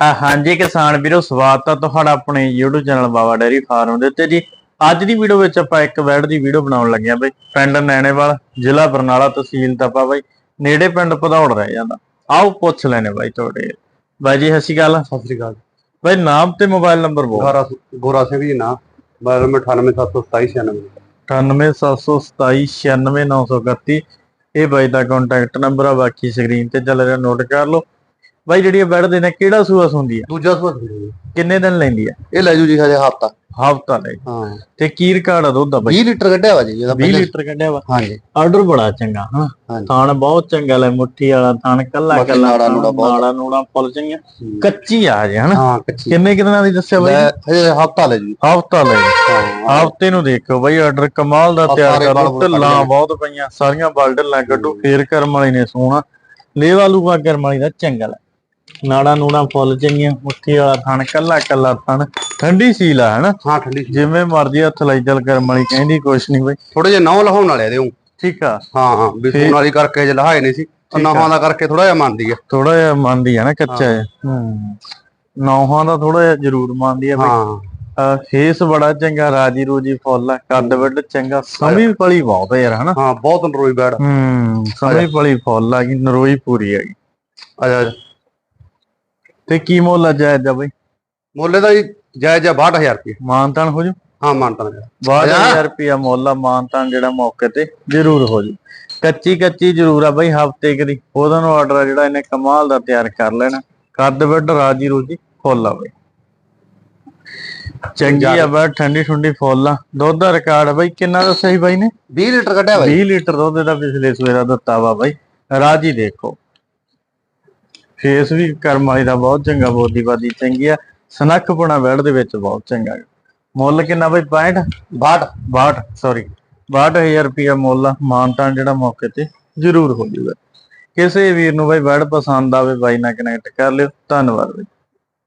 ਹਾਂਜੀ ਕਿਸਾਨ ਵੀਰੋ ਸਵਾਗਤ ਹੈ ਤੁਹਾਡਾ ਆਪਣੇ YouTube channel Baba dairy farm ਦੇ ਉੱਤੇ ਜੀ। ਅੱਜ ਦੀ ਵੀਡੀਓ ਵਿੱਚ ਆਪਾਂ ਇੱਕ ਵੈੜ ਦੀ ਵੀਡੀਓ ਬਣਾਉਣ ਲੱਗੇ ਆ ਬਈ। ਪਿੰਡ ਨੈਣੇਵਾਲ ਜ਼ਿਲ੍ਹਾ ਬਰਨਾਲਾ ਤਹਿਸੀਲ ਤਪਾ ਬਈ ਨੇੜੇ ਪਿੰਡ ਭਦੌੜ ਰਹਿ ਜਾਂਦਾ। ਆਓ ਪੁੱਛ ਲੈਣੇ ਬਾਈ ਤੁਹਾਡੇ। ਬਾਈ ਜੀ ਸਤਿ ਸ਼੍ਰੀ ਅਕਾਲ। ਸਤਿ ਸ੍ਰੀ ਅਕਾਲ। ਬਾਈ ਨਾਮ ਤੇ ਮੋਬਾਈਲ ਨੰਬਰ ਬੋਲ। ਗੋਰਾ ਸਿੰਘ ਜੀ ਨਾ ਮੋਬਾਈਲ ਨੰਬਰ 98727 9872796931 ਇਹ ਬਾਈ ਦਾ ਕੰਟੈਕਟ ਨੰਬਰ ਆ ਬਾਕੀ ਸਕਰੀਨ ਤੇ ਚੱਲ ਰਿਹਾ ਨੋਟ ਕਰ ਲਓ। ਬਾਈ ਜਿਹੜੀ ਇਹ ਵੈੜ ਦੇ ਨੇ ਕਿਹੜਾ ਸੂਆ ਹੁੰਦੀ ਆ? ਦੂਜਾ ਸਵਾਲ ਜੀ। ਕਿੰਨੇ ਦਿਨ ਲੈਂਦੀ ਆ? ਇਹ ਲੈ ਜੂ ਜੀ ਹਜੇ ਹਫਤਾ। ਹਫਤਾ ਲੈ ਹਾਂ। ਤੇ ਕੀ ਰਿਕਾਰਡ ਆ ਦੁੱਧ ਦਾ ਬਾਈ? 20 ਲੀਟਰ ਕੱਢਿਆ ਵਾ ਜੀ ਇਹਦਾ 20 ਲੀਟਰ ਕੱਢਿਆ ਵਾ। ਹਾਂਜੀ। ਆਰਡਰ ਬੜਾ ਚੰਗਾ ਹਾਂ ਹਾਂਜੀ। ਥਾਣ ਬਹੁਤ ਚੰਗਾ ਲੈ ਮੁੱਠੀ ਵਾਲਾ ਥਾਣ ਕੱਲਾ ਬਾਕੀ ਕੱਲਾ ਨਾੜਾ ਨੂੜਾ ਬਹੁਤ। ਨਾੜਾ ਨੂੜਾ ਫੁੱਲ ਚੰਗੀਆਂ। ਕੱਚੀ ਆ ਜੇ ਹਨਾ? ਹਾਂ ਕੱਚੀ। ਕਿੰਨੇ ਕਿੰਨਾਂ ਦੀ ਦੱਸਿਆ ਬਾਈ? ਲੈ ਹਜੇ ਹਫਤਾ ਲੈ ਜੀ। ਹਫਤਾ ਲੈ ਹਾਂ। ਹਫ਼ਤੇ ਨੂੰ ਦੇਖੋ ਬਾਈ ਆਰਡਰ ਕਮਾਲ ਦਾ ਆਹ ਤਿਆਰ ਸਾਰੇ ਕਰੋ ਬਲ ਬੁਲ ਢਿੱਲਾਂ ਕੱਢ ਬਹੁਤ ਪਈਆਂ ਸਾਰੀਆਂ ਬਲ ਢਿੱਲਾਂ ਕੱਢੋ ਫੇਰ ਕਰਮ ਵਾਲੀ ਨੇ ਸੋਹਣਾ ਲੇਵਾ ਲੂਗਾ ਕਰਮ ਵਾਲੀ ਦਾ ਚੰਗਾ ਲੈ। ਨਾੜਾ ਨੂੜਾ ਫੁੱਲ ਚੰਗੀਆਂ ਮੁੱਠੀ ਵਾਲਾ ਥਣ ਕੱਲਾ ਕੱਲਾ ਥਣ ਠੰਡੀ ਸੀਲ ਆ ਹਨਾ? ਹਾਂ ਠੰਡੀ ਜਿਵੇਂ ਮਰਜ਼ੀ ਹੱਥ ਲਾਈ ਚੱਲ ਕਰਮ ਵਾਲੀ ਕਹਿੰਦੀ ਕੁਛ ਨਹੀਂ ਬਾਈ। ਥੋੜੇ ਜਿਹਾ ਨੌ ਲਹਾਉਣ ਵਾਲੇ ਇਹਦੇ ਠੀਕ ਆ। ਹਾਂ ਹਾਂ ਸੂਣ ਵਾਲੀ ਕਰਕੇ ਜੇ ਲਹਾਏ ਨਹੀਂ ਸੀ। ਨਹਾਂ ਦਾ ਕਰਕੇ ਥੋੜਾ ਜਿਹਾ ਮੰਨਦੀ ਆ। ਥੋੜਾ ਜਿਹਾ ਮੰਨਦੀ ਆ ਨਾ ਕੱਚਾ ਜਿਹਾ। ਹੂੰ। ਨੌਹਾਂ ਦਾ ਥੋੜਾ ਜਿਹਾ ਜ਼ਰੂਰ ਮੰਨਦੀ ਆ ਬਈ। ਹਾਂ। ਫੇਸ ਬੜਾ ਚੰਗਾ ਰਾਜੀ ਰੂਜੀ ਫੁੱਲ ਆ ਕੱਦ ਵੱਡ ਚੰਗਾ ਸਮੀ ਪਲੀ ਬਹੁਤ ਆ ਯਾਰ ਹਨਾ? ਹਾਂ ਬਹੁਤ ਨਰੋਈ ਬੈੜ। ਹੂੰ ਸਮੀ ਪਲੀ ਫੁੱਲ ਆ ਗਈ ਨਰੋਈ ਪੂਰੀ ਆ ਗਈ। ਆ ਜਾ ਆ ਜਾ। ਤੇ ਕੀ ਮੁੱਲ ਆ ਜਾਇਜ਼ ਆ ਬਈ? ਮੁੱਲ ਦਾ ਜੀ ਜਾਇਜ਼ ਆ 62000 ਰੁਪਏ। ਮਾਨਤਾਨ ਹੋ ਜੂ? ਹਾਂ ਮਾਨਤਾ 62000 ਰੁਪਿਆ ਮੁੱਲ ਆ ਮਾਨਤਾਨ ਜਿਹੜਾ ਮੌਕੇ ਤੇ ਜ਼ਰੂਰ ਹੋ ਜੂ। ਕੱਚੀ ਕੱਚੀ ਜ਼ਰੂਰ ਆ ਬਈ ਹਫ਼ਤੇ ਕਦੀ ਉਹਦਾ ਨੂੰ ਆਰਡਰ ਆ ਜਿਹੜਾ ਇਹਨੇ ਕਮਾਲ ਦਾ ਤਿਆਰ ਕਰ ਲੈਣਾ। ਕੱਦ ਵੱਡ ਰਾਜੀ ਰੂਜੀ ਫੁੱਲ ਆ ਬਈ। ਚੰਗੀ ਆ ਬਈ ਠੰਡੀ ਠੰਡੀ ਫੁੱਲ ਆ। ਦੁੱਧ ਦਾ ਰਿਕਾਰਡ ਬਈ ਕਿੰਨਾ ਦੱਸਿਆ ਸੀ ਬਾਈ ਨੇ? 20 ਲੀਟਰ ਕੱਢਿਆ ਜੀ 20 ਲੀਟਰ ਦੁੱਧ ਦਾ ਪਿਛਲੇ ਸਵੇਰ ਦਾ ਦਿੱਤਾ ਵਾ ਬਾਈ। ਰਾਜੀ ਦੇਖੋ। ਫੇਸ ਵੀ ਕਰਮ ਵਾਲੀ ਦਾ ਬਹੁਤ ਚੰਗਾ ਬੋਦੀਬਾਜ਼ੀ ਚੰਗੀ ਆ। ਸਨੱਖਪਣਾ ਵੈੜ ਦੇ ਵਿੱਚ ਬਹੁਤ ਚੰਗਾ ਮੁੱਲ ਕਿੰਨਾ ਬਈ? 65 62 62 ਸੌਰੀ 62000 ਰੁਪਿਆ ਮੁੱਲ ਆ ਮਾਨਤਾਂ ਜਿਹੜਾ ਮੌਕੇ ਤੇ ਜ਼ਰੂਰ ਹੋ ਜੂਗਾ। ਕਿਸੇ ਵੀਰ ਨੂੰ ਬਈ ਬੈੜ ਪਸੰਦ ਆਵੇ, ਬਾਈ ਨਾਲ ਕਨੈਕਟ ਕਰ ਲਿਓ। ਧੰਨਵਾਦ ਬਈ।